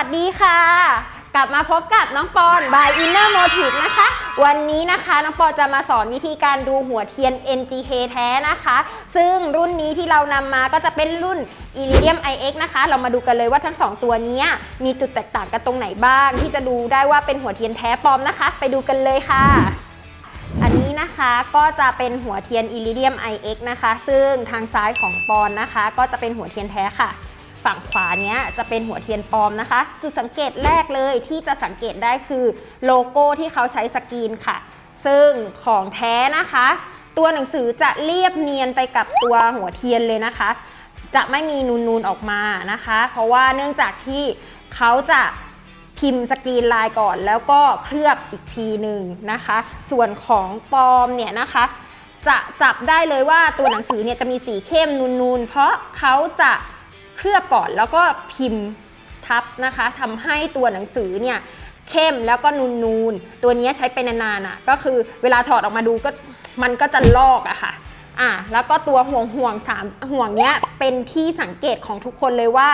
ัสดีค่ะ กลับมาพบกับน้องปอน by Inner Motive นะคะ วันนี้นะคะน้องปอนจะมาสอนวิธีการดูหัวเทียน NGK แท้นะคะ ซึ่งรุ่นนี้ที่เรานำมาก็จะเป็นรุ่น Iridium IX นะคะ เรามาดูกันเลยว่าทั้งสองตัวนี้มีจุดแตกต่างกันตรงไหนบ้าง ที่จะดูได้ว่าเป็นหัวเทียนแท้ปลอมนะคะ ไปดูกันเลยค่ะอันนี้นะคะก็จะเป็นหัวเทียน Iridium IX นะคะ ซึ่งทางซ้ายของปอนนะคะ ก็จะเป็นหัวเทียนแท้ค่ะ ฝั่งขวาเนี้ยจะเป็นหัวเทียนปลอมนะคะ จุดสังเกตแรกเลยที่จะสังเกตได้คือโลโก้ที่เขาใช้สกรีนค่ะ ซึ่งของแท้นะคะ ตัวหนังสือจะเรียบเนียนไปกับตัวหัวเทียนเลยนะคะ จะไม่มีนูนๆออกมานะคะ เพราะว่าเนื่องจากที่เขาจะพิมพ์สกรีนลายก่อนแล้วก็เคลือบอีกทีหนึ่งนะคะ ส่วนของปลอมเนี่ยนะคะ จะจับได้เลยว่าตัวหนังสือเนี่ยจะมีสีเข้มนูนๆ เพราะเขาจะ เคลือบก่อนแล้วก็พิมพ์ทับนะคะทำให้ตัวหนังสือเนี่ยเข้มแล้วก็นูนๆ ตัวนี้ใช้ไปนานๆอะก็คือเวลาถอดออกมาดูก็มันก็จะลอกอะค่ะอะแล้วก็ตัวห่วงห่วงสามห่วงเนี้ยเป็นที่สังเกตของทุกคนเลยว่า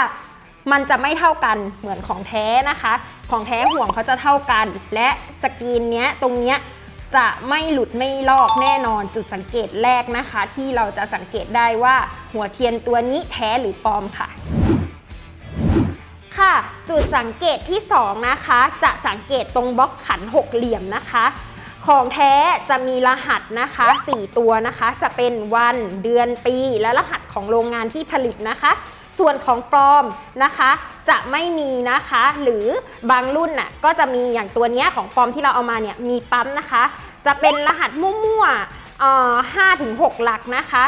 มันจะไม่เท่ากันเหมือนของแท้นะคะ ของแท้ห่วงเขาจะเท่ากัน และสกรีนเนี้ยตรงเนี้ย จะไม่หลุดไม่ลอกแน่นอนจุดสังเกตแรกนะคะ ที่เราจะสังเกตได้ว่าหัวเทียนตัวนี้แท้หรือปลอมค่ะ ค่ะ จุดสังเกตที่ 2 นะคะ จะสังเกตตรงบล็อกขันหกเหลี่ยมนะคะของแท้จะมีรหัสนะคะ 4 ตัวนะคะ จะเป็นวันเดือนปีและรหัสของโรงงานที่ผลิตนะคะ ส่วนของปลอมนะคะ จะไม่มีนะคะ หรือบางรุ่นน่ะก็จะมีอย่างตัวนี้ของปลอมที่เราเอามาเนี่ยมีปั๊มนะคะ จะเป็นรหัสมั่วๆเอ่อ5ถึง6หลักนะคะ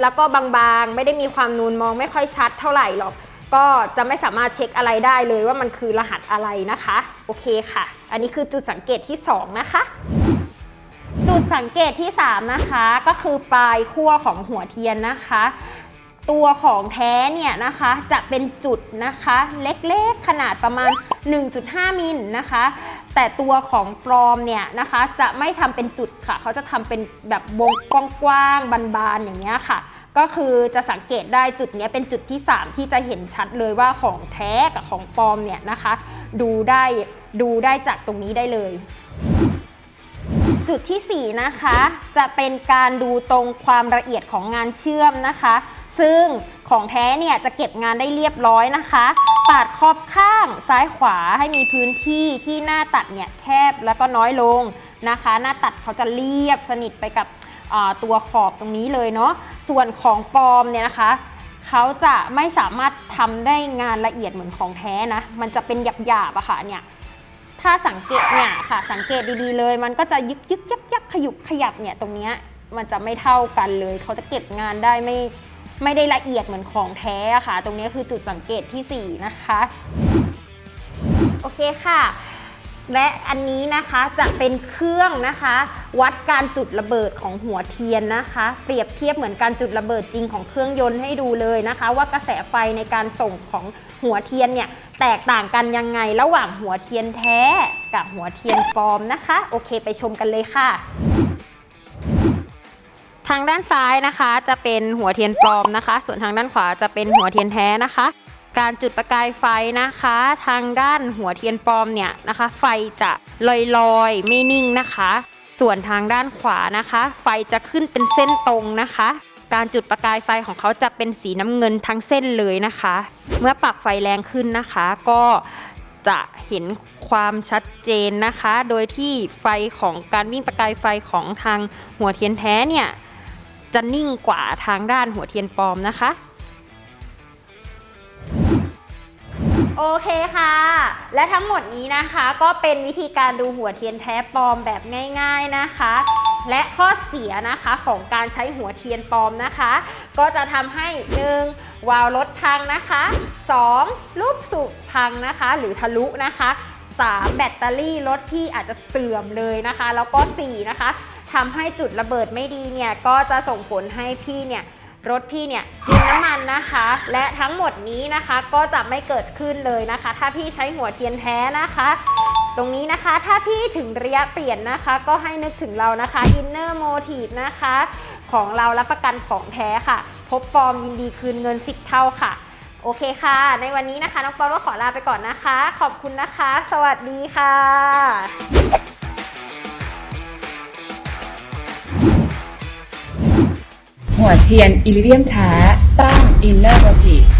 แล้วก็บางๆไม่ได้มีความนูนมองไม่ค่อยชัดเท่าไหร่หรอกก็จะไม่สามารถเช็คอะไรได้เลยว่ามันคือรหัสอะไรนะคะ โอเคค่ะ อันนี้คือจุดสังเกตที่ 2 นะคะ จุดสังเกตที่ 3 นะคะ ก็คือปลายขั้วของหัวเทียนนะคะ ตัวของแท้เนี่ยนะคะจะเป็นจุดนะคะเล็กๆขนาดประมาณ 1.5 มิลนะคะ แต่ตัวของปลอมเนี่ยนะคะจะไม่ทำเป็นจุดค่ะ เขาจะทำเป็นแบบวงกว้างๆบานๆอย่างเงี้ยค่ะ ก็คือจะสังเกตได้จุดเนี้ยเป็นจุดที่ 3 ที่จะเห็นชัดเลยว่าของแท้กับของปลอมเนี่ยนะคะ ดูได้ดูได้จากตรงนี้ได้เลยจุดที่ 4 นะคะ จะเป็นการดูตรงความละเอียดของงานเชื่อมนะคะ ซึ่งของแท้เนี่ยจะเก็บงานได้เรียบร้อยนะคะ ปาดขอบข้างซ้ายขวาให้มีพื้นที่ที่หน้าตัดเนี่ยแคบแล้วก็น้อยลงนะคะ หน้าตัดเขาจะเรียบสนิทไปกับตัวขอบตรงนี้เลยเนาะ ส่วนของปลอมเนี่ยนะคะเขาจะไม่สามารถทำได้งานละเอียดเหมือนของแท้นะ มันจะเป็นหยาบๆอะค่ะเนี่ย ถ้าสังเกตเนี่ยค่ะ สังเกตดีๆเลย มันก็จะยึกยึกยักยักขยุบขยับเนี่ยตรงเนี้ยมันจะไม่เท่ากันเลย เขาจะเก็บงานได้ไม่ ไม่ได้ละเอียดเหมือนของแท้ค่ะ ตรงนี้คือจุดสังเกตที่ 4 นะคะ โอเคค่ะ และอันนี้นะคะจะเป็นเครื่องนะคะ วัดการจุดระเบิดของหัวเทียนนะคะ เปรียบเทียบเหมือนการจุดระเบิดจริงของเครื่องยนต์ให้ดูเลยนะคะ ว่ากระแสไฟในการส่งของหัวเทียนเนี่ยแตกต่างกันยังไงระหว่างหัวเทียนแท้กับหัวเทียนปลอมนะคะ โอเคไปชมกันเลยค่ะางด้านซ้ายนะคะ จะเป็นหัวเทียนปลอมนะคะ ส่วนทางด้านขวาจะเป็นหัวเทียนแท้นะคะ การจุดประกายไฟนะคะ ทางด้านหัวเทียนปลอมเนี่ยนะคะ ไฟจะลอยๆไม่นิ่งนะคะ ส่วนทางด้านขวานะคะ ไฟจะขึ้นเป็นเส้นตรงนะคะ การจุดประกายไฟของเขาจะเป็นสีน้ำเงินทั้งเส้นเลยนะคะ เมื่อปรับไฟแรงขึ้นนะคะ ก็จะเห็นความชัดเจนนะคะ โดยที่ไฟของการวิ่งประกายไฟของทางหัวเทียนแท้เนี่ย จะนิ่งกว่าทางด้านหัวเทียนปลอมนะคะ โอเคค่ะ และทั้งหมดนี้นะคะก็เป็นวิธีการดูหัวเทียนแท้ปลอมแบบง่าย ๆนะคะ และข้อเสียนะคะของการใช้หัวเทียนปลอมนะคะ ก็จะทำให้ 1. วาล์วรถพังนะคะ 2. ลูกสูบพังนะคะ หรือทะลุนะคะ 3. แบตเตอรี่รถที่อาจจะเสื่อมเลยนะคะ แล้วก็ 4. นะคะ ทำให้จุดระเบิดไม่ดีเนี่ยก็จะส่งผลให้พี่เนี่ยรถพี่เนี่ยกินน้ำมันนะคะ และทั้งหมดนี้นะคะก็จะไม่เกิดขึ้นเลยนะคะ ถ้าพี่ใช้หัวเทียนแท้นะคะ ตรงนี้นะคะถ้าพี่ถึงระยะเปลี่ยนนะคะ ก็ให้นึกถึงเรานะคะอินเนอร์โมทีฟนะคะ ของเรารับประกันของแท้ค่ะ พบฟอร์มยินดีคืนเงินสิบเท่าค่ะ โอเคค่ะ ในวันนี้นะคะน้องปอลก็ขอลาไปก่อนนะคะ ขอบคุณนะคะ สวัสดีค่ะ เทียนอิลิเลียมแท้ต้านอินเนอร์โมทีฟ